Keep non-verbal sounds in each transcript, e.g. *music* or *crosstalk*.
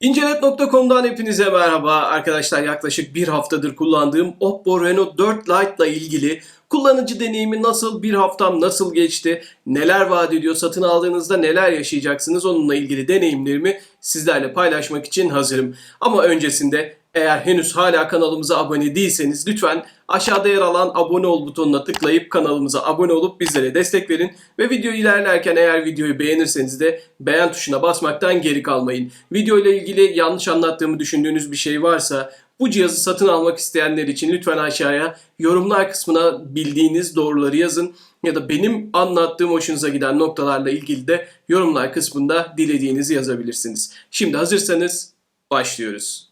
İncenet.com'dan hepinize merhaba arkadaşlar. Yaklaşık bir haftadır kullandığım Oppo Reno 4 Lite ile ilgili kullanıcı deneyimi nasıl, bir haftam nasıl geçti, neler vaat ediyor, satın aldığınızda neler yaşayacaksınız onunla ilgili deneyimlerimi sizlerle paylaşmak için hazırım. Ama öncesinde eğer henüz hala kanalımıza abone değilseniz lütfen aşağıda yer alan abone ol butonuna tıklayıp kanalımıza abone olup bizlere destek verin. Ve video ilerlerken eğer videoyu beğenirseniz de beğen tuşuna basmaktan geri kalmayın. Video ile ilgili yanlış anlattığımı düşündüğünüz bir şey varsa bu cihazı satın almak isteyenler için lütfen aşağıya yorumlar kısmına bildiğiniz doğruları yazın. Ya da benim anlattığım hoşunuza giden noktalarla ilgili de yorumlar kısmında dilediğinizi yazabilirsiniz. Şimdi hazırsanız başlıyoruz.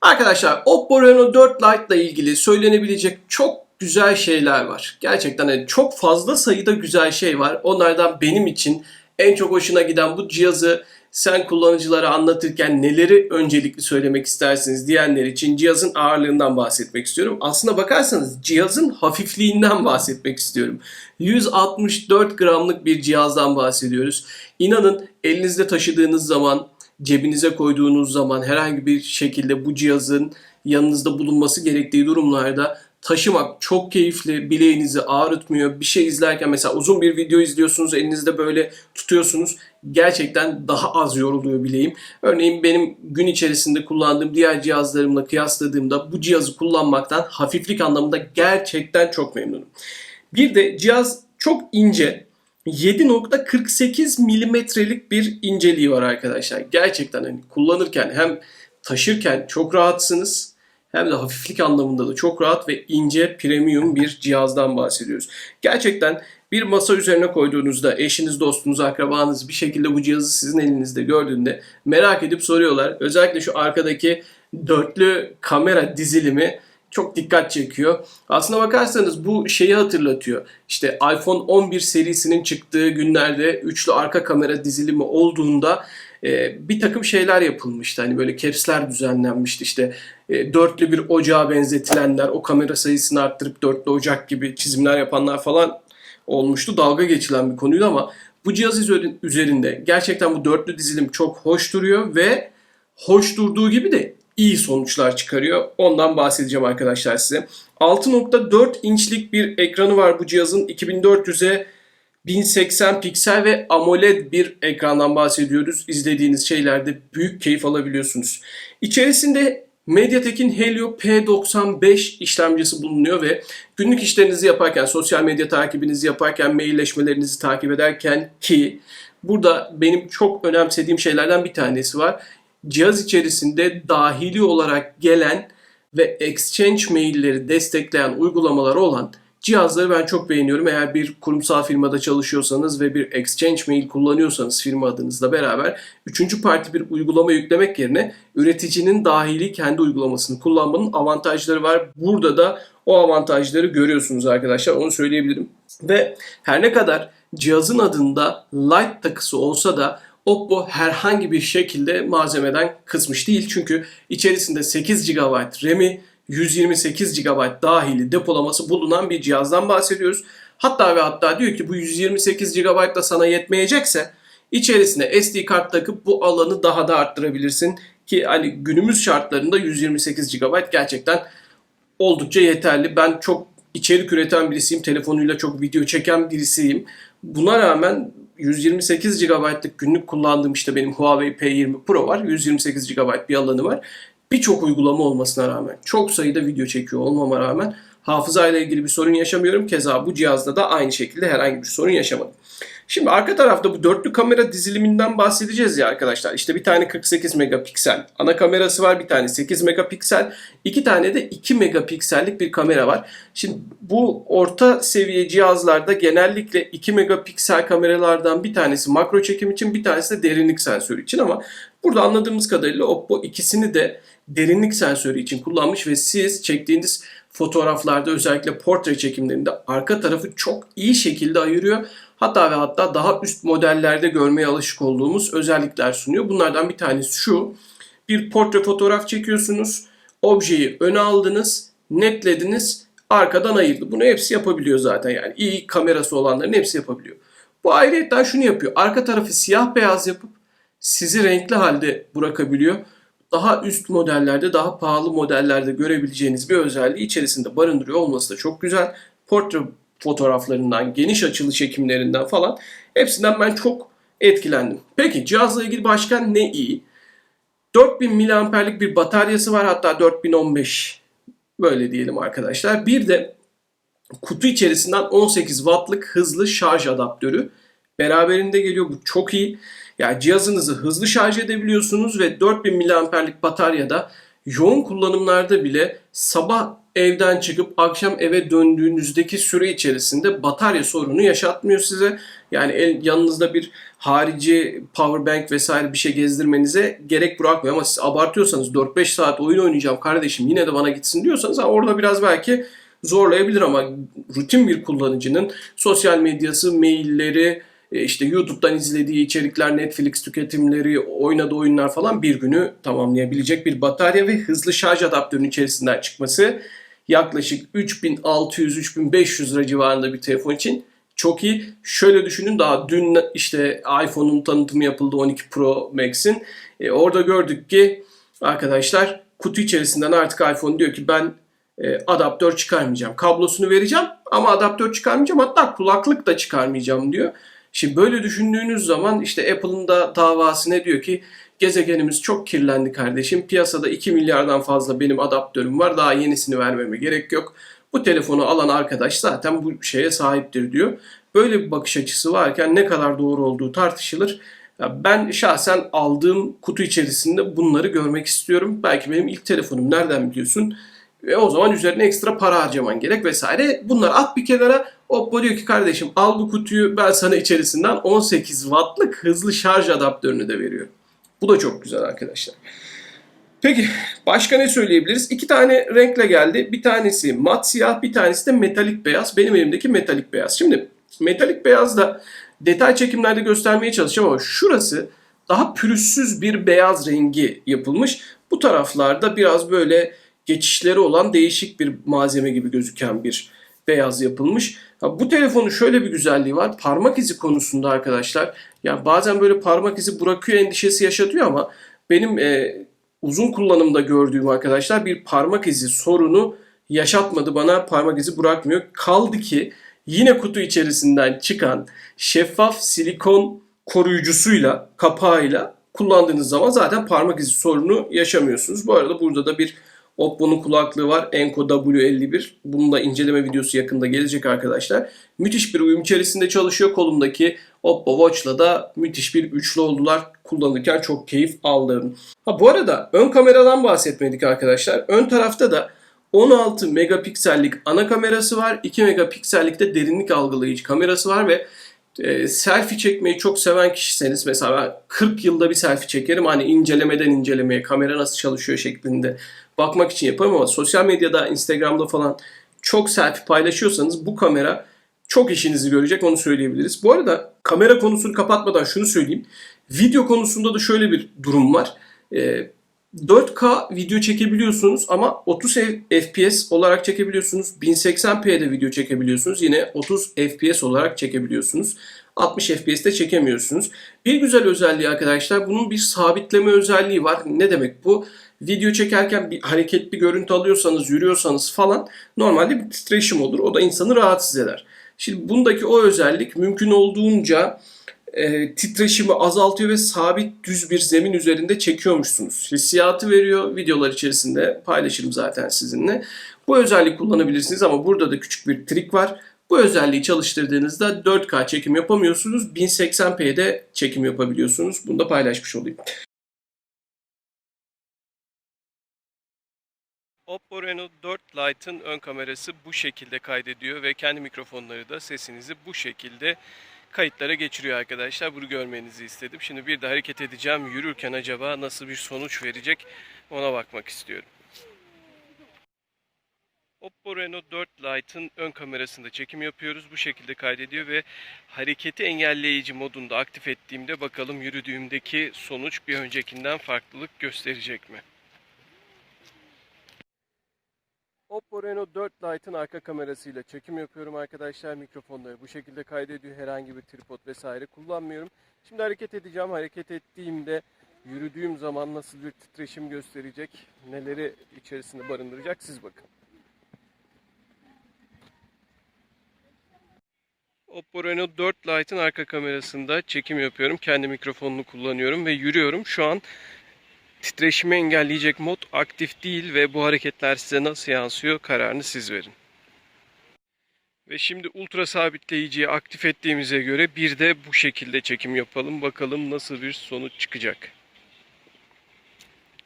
Arkadaşlar Oppo Reno 4 Lite ile ilgili söylenebilecek çok güzel şeyler var. Gerçekten hani çok fazla sayıda güzel şey var. Onlardan benim için en çok hoşuna giden bu cihazı sen kullanıcılara anlatırken neleri öncelikli söylemek istersiniz diyenler için cihazın ağırlığından bahsetmek istiyorum. Aslına bakarsanız cihazın hafifliğinden bahsetmek istiyorum. 164 gramlık bir cihazdan bahsediyoruz. İnanın elinizde taşıdığınız zaman cebinize koyduğunuz zaman herhangi bir şekilde bu cihazın yanınızda bulunması gerektiği durumlarda taşımak çok keyifli, bileğinizi ağrıtmıyor. Bir şey izlerken mesela uzun bir video izliyorsunuz, elinizde böyle tutuyorsunuz. Gerçekten daha az yoruluyor bileğim. Örneğin benim gün içerisinde kullandığım diğer cihazlarımla kıyasladığımda bu cihazı kullanmaktan hafiflik anlamında gerçekten çok memnunum. Bir de cihaz çok ince, 7.48 milimetrelik bir inceliği var arkadaşlar. Gerçekten hani kullanırken hem taşırken çok rahatsınız hem de hafiflik anlamında da çok rahat ve ince premium bir cihazdan bahsediyoruz. Gerçekten bir masa üzerine koyduğunuzda eşiniz, dostunuz, akrabanız bir şekilde bu cihazı sizin elinizde gördüğünde merak edip soruyorlar. Özellikle şu arkadaki dörtlü kamera dizilimi çok dikkat çekiyor. Aslına bakarsanız bu şeyi hatırlatıyor. İşte iPhone 11 serisinin çıktığı günlerde üçlü arka kamera dizilimi olduğunda e, bir takım şeyler yapılmıştı. Hani böyle caps'ler düzenlenmişti. İşte e, dörtlü bir ocağa benzetilenler, o kamera sayısını arttırıp dörtlü ocak gibi çizimler yapanlar falan olmuştu. Dalga geçilen bir konuydu ama bu cihaz üzerinde gerçekten bu dörtlü dizilim çok hoş duruyor ve hoş durduğu gibi de iyi sonuçlar çıkarıyor. Ondan bahsedeceğim arkadaşlar size. 6.4 inçlik bir ekranı var bu cihazın. 2400'e 1080 piksel ve AMOLED bir ekrandan bahsediyoruz. İzlediğiniz şeylerde büyük keyif alabiliyorsunuz. İçerisinde MediaTek'in Helio P95 işlemcisi bulunuyor ve günlük işlerinizi yaparken, sosyal medya takibinizi yaparken, mailleşmelerinizi takip ederken ki burada benim çok önemsediğim şeylerden bir tanesi var cihaz içerisinde dahili olarak gelen ve exchange mailleri destekleyen uygulamaları olan cihazları ben çok beğeniyorum. Eğer bir kurumsal firmada çalışıyorsanız ve bir exchange mail kullanıyorsanız firma adınızla beraber üçüncü parti bir uygulama yüklemek yerine üreticinin dahili kendi uygulamasını kullanmanın avantajları var. Burada da o avantajları görüyorsunuz arkadaşlar. Onu söyleyebilirim. Ve her ne kadar cihazın adında Light takısı olsa da Oppo herhangi bir şekilde malzemeden kısmış değil. Çünkü içerisinde 8 GB RAM'i, 128 GB dahili depolaması bulunan bir cihazdan bahsediyoruz. Hatta ve hatta diyor ki bu 128 GB da sana yetmeyecekse içerisine SD kart takıp bu alanı daha da arttırabilirsin. Ki hani günümüz şartlarında 128 GB gerçekten oldukça yeterli. Ben çok içerik üreten birisiyim. Telefonuyla çok video çeken birisiyim. Buna rağmen 128 GB'lık günlük kullandığım işte benim Huawei P20 Pro var. 128 GB bir alanı var. Birçok uygulama olmasına rağmen, çok sayıda video çekiyor olmama rağmen hafıza ile ilgili bir sorun yaşamıyorum. Keza bu cihazda da aynı şekilde herhangi bir sorun yaşamadım. Şimdi arka tarafta bu dörtlü kamera diziliminden bahsedeceğiz ya arkadaşlar. İşte bir tane 48 megapiksel ana kamerası var. Bir tane 8 megapiksel. iki tane de 2 megapiksellik bir kamera var. Şimdi bu orta seviye cihazlarda genellikle 2 megapiksel kameralardan bir tanesi makro çekim için bir tanesi de derinlik sensörü için ama burada anladığımız kadarıyla Oppo ikisini de derinlik sensörü için kullanmış ve siz çektiğiniz fotoğraflarda özellikle portre çekimlerinde arka tarafı çok iyi şekilde ayırıyor. Hatta ve hatta daha üst modellerde görmeye alışık olduğumuz özellikler sunuyor. Bunlardan bir tanesi şu. Bir portre fotoğraf çekiyorsunuz. Objeyi öne aldınız, netlediniz, arkadan ayırdı. Bunu hepsi yapabiliyor zaten yani. iyi kamerası olanların hepsi yapabiliyor. Bu ayrıyetten şunu yapıyor. Arka tarafı siyah beyaz yapıp sizi renkli halde bırakabiliyor. Daha üst modellerde, daha pahalı modellerde görebileceğiniz bir özelliği içerisinde barındırıyor olması da çok güzel. Portre fotoğraflarından, geniş açılı çekimlerinden falan hepsinden ben çok etkilendim. Peki cihazla ilgili başka ne iyi? 4000 miliamperlik bir bataryası var hatta 4015 böyle diyelim arkadaşlar. Bir de kutu içerisinden 18 wattlık hızlı şarj adaptörü beraberinde geliyor. Bu çok iyi. Yani cihazınızı hızlı şarj edebiliyorsunuz ve 4000 miliamperlik bataryada yoğun kullanımlarda bile sabah evden çıkıp akşam eve döndüğünüzdeki süre içerisinde batarya sorunu yaşatmıyor size. Yani el, yanınızda bir harici power bank vesaire bir şey gezdirmenize gerek bırakmıyor. Ama siz abartıyorsanız 4-5 saat oyun oynayacağım kardeşim yine de bana gitsin diyorsanız orada biraz belki zorlayabilir ama rutin bir kullanıcının sosyal medyası, mailleri, işte YouTube'dan izlediği içerikler, Netflix tüketimleri, oynadığı oyunlar falan bir günü tamamlayabilecek bir batarya ve hızlı şarj adaptörünün içerisinden çıkması yaklaşık 3600-3500 lira civarında bir telefon için çok iyi. Şöyle düşünün daha dün işte iPhone'un tanıtımı yapıldı 12 Pro Max'in. E, orada gördük ki arkadaşlar kutu içerisinden artık iPhone diyor ki ben e, adaptör çıkarmayacağım. Kablosunu vereceğim ama adaptör çıkarmayacağım. Hatta kulaklık da çıkarmayacağım diyor. Şimdi böyle düşündüğünüz zaman işte Apple'ın da davası ne diyor ki gezegenimiz çok kirlendi kardeşim. Piyasada 2 milyardan fazla benim adaptörüm var. Daha yenisini vermeme gerek yok. Bu telefonu alan arkadaş zaten bu şeye sahiptir diyor. Böyle bir bakış açısı varken ne kadar doğru olduğu tartışılır. Ben şahsen aldığım kutu içerisinde bunları görmek istiyorum. Belki benim ilk telefonum nereden biliyorsun? Ve o zaman üzerine ekstra para harcaman gerek vesaire. Bunları at bir kenara. Oppo diyor ki kardeşim al bu kutuyu ben sana içerisinden 18 wattlık hızlı şarj adaptörünü de veriyorum. Bu da çok güzel arkadaşlar. Peki başka ne söyleyebiliriz? İki tane renkle geldi. Bir tanesi mat siyah, bir tanesi de metalik beyaz. Benim elimdeki metalik beyaz. Şimdi metalik beyaz da detay çekimlerde göstermeye çalışacağım ama şurası daha pürüzsüz bir beyaz rengi yapılmış. Bu taraflarda biraz böyle geçişleri olan değişik bir malzeme gibi gözüken bir beyaz yapılmış. Ya bu telefonun şöyle bir güzelliği var. Parmak izi konusunda arkadaşlar. Ya bazen böyle parmak izi bırakıyor endişesi yaşatıyor ama benim e, uzun kullanımda gördüğüm arkadaşlar bir parmak izi sorunu yaşatmadı bana. Parmak izi bırakmıyor. Kaldı ki yine kutu içerisinden çıkan şeffaf silikon koruyucusuyla, kapağıyla kullandığınız zaman zaten parmak izi sorunu yaşamıyorsunuz. Bu arada burada da bir Oppo'nun kulaklığı var. Enco W51. Bunun da inceleme videosu yakında gelecek arkadaşlar. Müthiş bir uyum içerisinde çalışıyor. Kolumdaki Oppo Watch'la da müthiş bir üçlü oldular. Kullanırken çok keyif aldım. Ha bu arada ön kameradan bahsetmedik arkadaşlar. Ön tarafta da 16 megapiksellik ana kamerası var. 2 megapiksellik de derinlik algılayıcı kamerası var ve e, selfie çekmeyi çok seven kişiseniz mesela ben 40 yılda bir selfie çekerim. Hani incelemeden incelemeye kamera nasıl çalışıyor şeklinde bakmak için yaparım ama sosyal medyada Instagram'da falan çok selfie paylaşıyorsanız bu kamera çok işinizi görecek onu söyleyebiliriz. Bu arada kamera konusunu kapatmadan şunu söyleyeyim. Video konusunda da şöyle bir durum var. E, 4K video çekebiliyorsunuz ama 30 FPS olarak çekebiliyorsunuz. 1080p'de video çekebiliyorsunuz. Yine 30 FPS olarak çekebiliyorsunuz. 60 FPS'te çekemiyorsunuz. Bir güzel özelliği arkadaşlar bunun bir sabitleme özelliği var. Ne demek bu? Video çekerken bir hareket bir görüntü alıyorsanız, yürüyorsanız falan normalde bir titreşim olur. O da insanı rahatsız eder. Şimdi bundaki o özellik mümkün olduğunca e, titreşimi azaltıyor ve sabit düz bir zemin üzerinde çekiyormuşsunuz. Hissiyatı veriyor. Videolar içerisinde paylaşırım zaten sizinle. Bu özelliği kullanabilirsiniz ama burada da küçük bir trik var. Bu özelliği çalıştırdığınızda 4K çekim yapamıyorsunuz. 1080p'de çekim yapabiliyorsunuz. Bunu da paylaşmış olayım. Oppo Reno 4 Lite'ın ön kamerası bu şekilde kaydediyor ve kendi mikrofonları da sesinizi bu şekilde kayıtlara geçiriyor arkadaşlar. Bunu görmenizi istedim. Şimdi bir de hareket edeceğim. Yürürken acaba nasıl bir sonuç verecek ona bakmak istiyorum. Oppo Reno 4 Lite'ın ön kamerasında çekim yapıyoruz. Bu şekilde kaydediyor ve hareketi engelleyici modunda aktif ettiğimde bakalım yürüdüğümdeki sonuç bir öncekinden farklılık gösterecek mi? Oppo Reno 4 Lite'ın arka kamerasıyla çekim yapıyorum arkadaşlar. Mikrofonları bu şekilde kaydediyor. Herhangi bir tripod vesaire kullanmıyorum. Şimdi hareket edeceğim. Hareket ettiğimde yürüdüğüm zaman nasıl bir titreşim gösterecek, neleri içerisinde barındıracak siz bakın. Oppo Reno 4 Lite'ın arka kamerasında çekim yapıyorum. Kendi mikrofonunu kullanıyorum ve yürüyorum. Şu an titreşimi engelleyecek mod aktif değil ve bu hareketler size nasıl yansıyor kararını siz verin. Ve şimdi ultra sabitleyiciyi aktif ettiğimize göre bir de bu şekilde çekim yapalım. Bakalım nasıl bir sonuç çıkacak.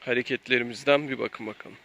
Hareketlerimizden bir bakın bakalım.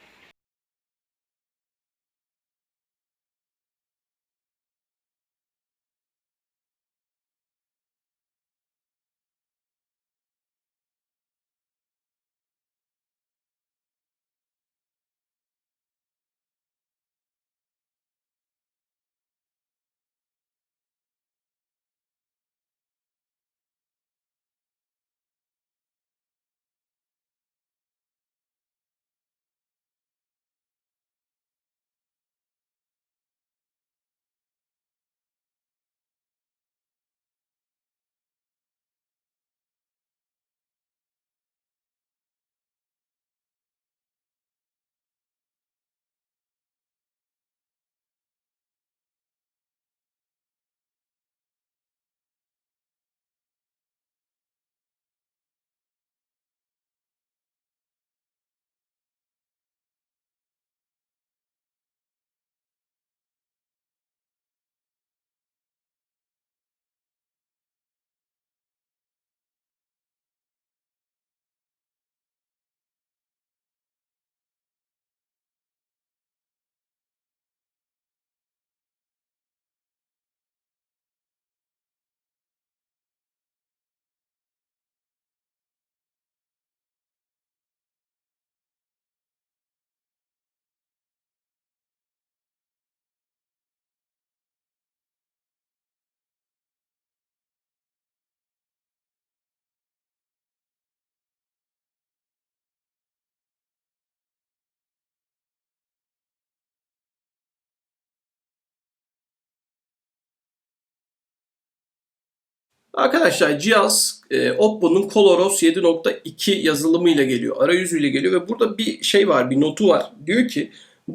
Arkadaşlar cihaz e, Oppo'nun ColorOS 7.2 yazılımıyla geliyor. Arayüzüyle geliyor ve burada bir şey var, bir notu var. Diyor ki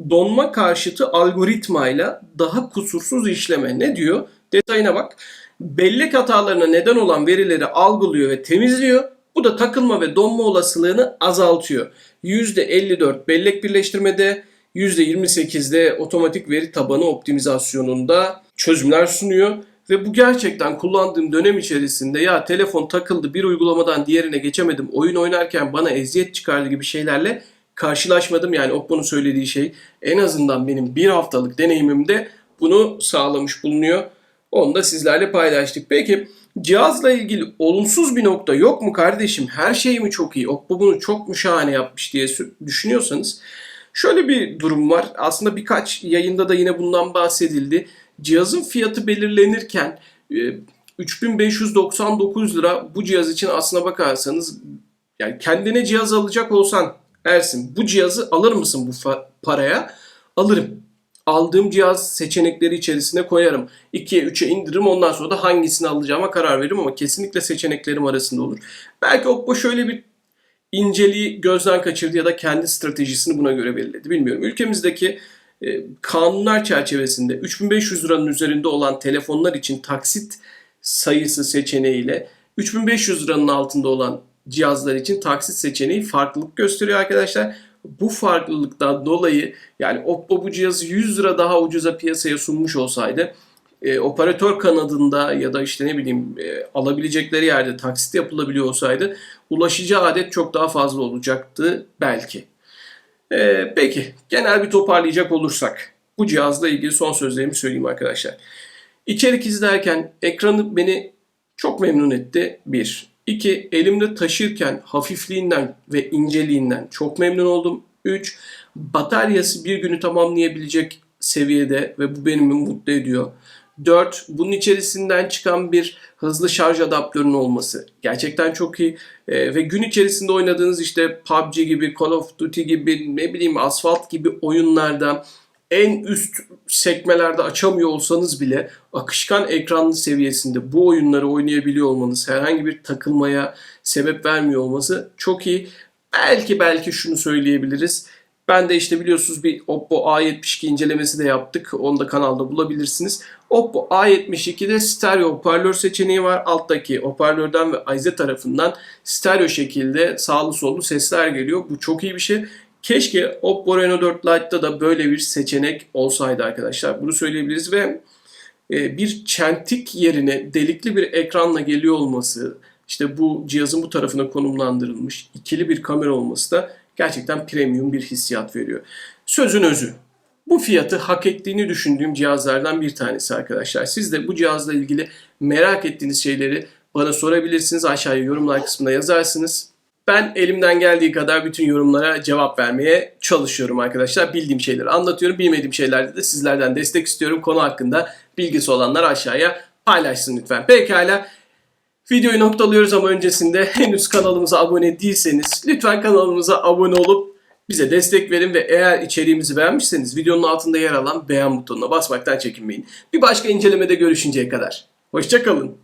donma karşıtı algoritmayla daha kusursuz işleme. Ne diyor? Detayına bak. Bellek hatalarına neden olan verileri algılıyor ve temizliyor. Bu da takılma ve donma olasılığını azaltıyor. %54 bellek birleştirmede, %28'de otomatik veri tabanı optimizasyonunda çözümler sunuyor. Ve bu gerçekten kullandığım dönem içerisinde ya telefon takıldı bir uygulamadan diğerine geçemedim. Oyun oynarken bana eziyet çıkardı gibi şeylerle karşılaşmadım. Yani Oppo'nun söylediği şey en azından benim bir haftalık deneyimimde bunu sağlamış bulunuyor. Onu da sizlerle paylaştık. Peki cihazla ilgili olumsuz bir nokta yok mu kardeşim? Her şey mi çok iyi? Oppo bunu çok mu şahane yapmış diye düşünüyorsanız şöyle bir durum var. Aslında birkaç yayında da yine bundan bahsedildi. Cihazın fiyatı belirlenirken 3599 lira bu cihaz için aslına bakarsanız yani kendine cihaz alacak olsan Ersin bu cihazı alır mısın bu paraya? Alırım. Aldığım cihaz seçenekleri içerisine koyarım. 2'ye 3'e indiririm ondan sonra da hangisini alacağıma karar veririm ama kesinlikle seçeneklerim arasında olur. Belki Oppo şöyle bir inceliği gözden kaçırdı ya da kendi stratejisini buna göre belirledi. Bilmiyorum. Ülkemizdeki e, kanunlar çerçevesinde 3500 liranın üzerinde olan telefonlar için taksit sayısı seçeneğiyle 3500 liranın altında olan cihazlar için taksit seçeneği farklılık gösteriyor arkadaşlar. Bu farklılıktan dolayı yani Oppo bu cihazı 100 lira daha ucuza piyasaya sunmuş olsaydı e, operatör kanadında ya da işte ne bileyim e, alabilecekleri yerde taksit yapılabiliyor olsaydı ulaşacağı adet çok daha fazla olacaktı belki. Ee, peki genel bir toparlayacak olursak bu cihazla ilgili son sözlerimi söyleyeyim arkadaşlar. İçerik izlerken ekranı beni çok memnun etti. Bir. İki, elimde taşırken hafifliğinden ve inceliğinden çok memnun oldum. Üç, bataryası bir günü tamamlayabilecek seviyede ve bu beni mutlu ediyor. 4. Bunun içerisinden çıkan bir hızlı şarj adaptörünün olması gerçekten çok iyi. E, ve gün içerisinde oynadığınız işte PUBG gibi, Call of Duty gibi, ne bileyim Asphalt gibi oyunlarda en üst sekmelerde açamıyor olsanız bile akışkan ekranlı seviyesinde bu oyunları oynayabiliyor olmanız, herhangi bir takılmaya sebep vermiyor olması çok iyi. Belki belki şunu söyleyebiliriz. Ben de işte biliyorsunuz bir Oppo A72 incelemesi de yaptık. Onu da kanalda bulabilirsiniz. Oppo A72'de stereo hoparlör seçeneği var. Alttaki hoparlörden ve Aize tarafından stereo şekilde sağlı sollu sesler geliyor. Bu çok iyi bir şey. Keşke Oppo Reno 4 Lite'da da böyle bir seçenek olsaydı arkadaşlar. Bunu söyleyebiliriz ve e, bir çentik yerine delikli bir ekranla geliyor olması, işte bu cihazın bu tarafına konumlandırılmış ikili bir kamera olması da gerçekten premium bir hissiyat veriyor. Sözün özü. Bu fiyatı hak ettiğini düşündüğüm cihazlardan bir tanesi arkadaşlar. Siz de bu cihazla ilgili merak ettiğiniz şeyleri bana sorabilirsiniz. Aşağıya yorumlar kısmına yazarsınız. Ben elimden geldiği kadar bütün yorumlara cevap vermeye çalışıyorum arkadaşlar. Bildiğim şeyleri anlatıyorum. Bilmediğim şeylerde de sizlerden destek istiyorum. Konu hakkında bilgisi olanlar aşağıya paylaşsın lütfen. Pekala. Videoyu noktalıyoruz ama öncesinde *laughs* henüz kanalımıza abone değilseniz lütfen kanalımıza abone olup bize destek verin ve eğer içeriğimizi beğenmişseniz videonun altında yer alan beğen butonuna basmaktan çekinmeyin. Bir başka incelemede görüşünceye kadar. Hoşçakalın.